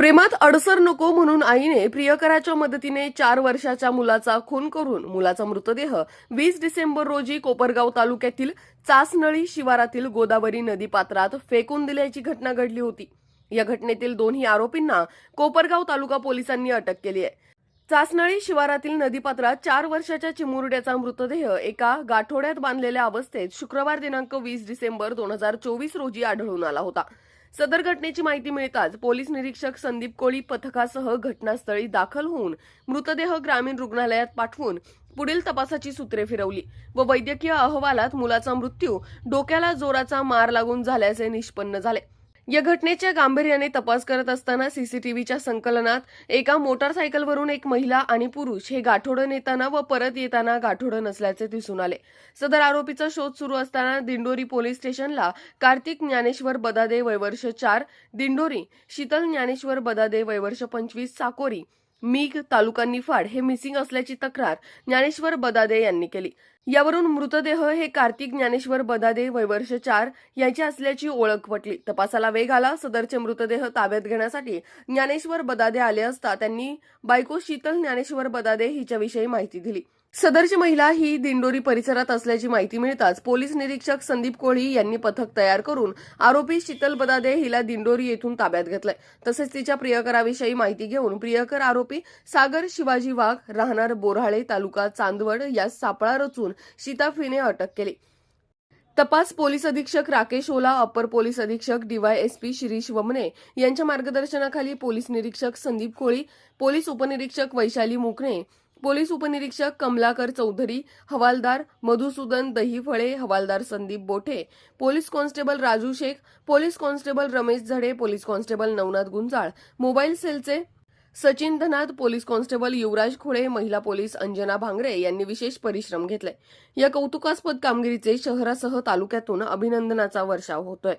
प्रेमात अडसर नको म्हणून आईने प्रियकराच्या मदतीने चार वर्षाच्या मुलाचा खून करून मुलाचा मृतदेह वीस डिसेंबर रोजी कोपरगाव तालुक्यातील चासनळी शिवारातील गोदावरी नदीपात्रात फेकून दिल्याची घटना घडली होती. या घटनेतील दोन्ही आरोपींना कोपरगाव तालुका पोलिसांनी अटक केली आहे. चासनळी शिवारातील नदीपात्रात चार वर्षाच्या चिमुरड्याचा मृतदेह एका गाठोड्यात बांधलेल्या अवस्थेत शुक्रवार दिनांक वीस डिसेंबर दोन हजार चोवीस रोजी आढळून आला होता. सदर घटनेची माहिती मिळताच पोलीस निरीक्षक संदीप कोळी पथकासह घटनास्थळी दाखल होऊन मृतदेह ग्रामीण रुग्णालयात पाठवून पुढील तपासाची सूत्रे फिरवली व वैद्यकीय अहवालात मुलाचा मृत्यू डोक्याला जोराचा मार लागून झाल्याचे निष्पन्न झाले. या घटनेच्या गांभीर्याने तपास करत असताना सीसीटीव्हीच्या संकलनात एका मोटारसायकलवरून एक महिला आणि पुरुष हे गाठोडं नेताना व परत येताना गाठोडं नसल्याचे दिसून आले. सदर आरोपीचा शोध सुरू असताना दिंडोरी पोलीस स्टेशनला कार्तिक ज्ञानेश्वर बदादे वयवर्ष चार दिंडोरी शीतल ज्ञानेश्वर बदादे वयवर्ष पंचवीस साकोरी मीग तालुका निफाड हे मिसिंग असल्याची तक्रार ज्ञानेश्वर बदादे यांनी केली. यावरून मृतदेह हे कार्तिक ज्ञानेश्वर बदादे वयवर्ष चार यांची असल्याची ओळख पटली. तपासाला वेग आला. सदरचे मृतदेह ताब्यात घेण्यासाठी ज्ञानेश्वर बदादे आले असता त्यांनी बायको शीतल ज्ञानेश्वर बदादे हिच्याविषयी माहिती दिली. सदरची महिला ही दिंडोरी परिसरात असल्याची माहिती मिळताच पोलीस निरीक्षक संदीप कोळी यांनी पथक तयार करून आरोपी शीतल बदादे हिला दिंडोरी येथून ताब्यात घेतलंय. तसेच तिच्या प्रियकराविषयी माहिती घेऊन प्रियकर आरोपी सागर शिवाजी वाघ राहणार बोराळे तालुका चांदवड यास सापळा रचून सीताफीने अटक केली. तपास पोलीस अधीक्षक राकेश ओला अपर पोलीस अधीक्षक डीवायएसपी शिरीष वमने यांच्या मार्गदर्शनाखाली पोलीस निरीक्षक संदीप कोळी पोलीस उपनिरीक्षक वैशाली मुकणे पोलीस उपनिरीक्षक कमलाकर चौधरी हवालदार मधुसूदन दहीफळे हवालदार Sandeep Bothe police constable Raju Shaikh police constable Ramesh Zade police constable Navnath Gunjal mobile सेलचे सचिन धनात पोलीस कॉन्स्टेबल युवराज खोळे महिला पोलीस अंजना भांगरे यांनी विशेष परिश्रम घेतले. या कौतुकास्पद कामगिरीचे शहरासह तालुक्यातून अभिनंदनाचा वर्षाव होतोय.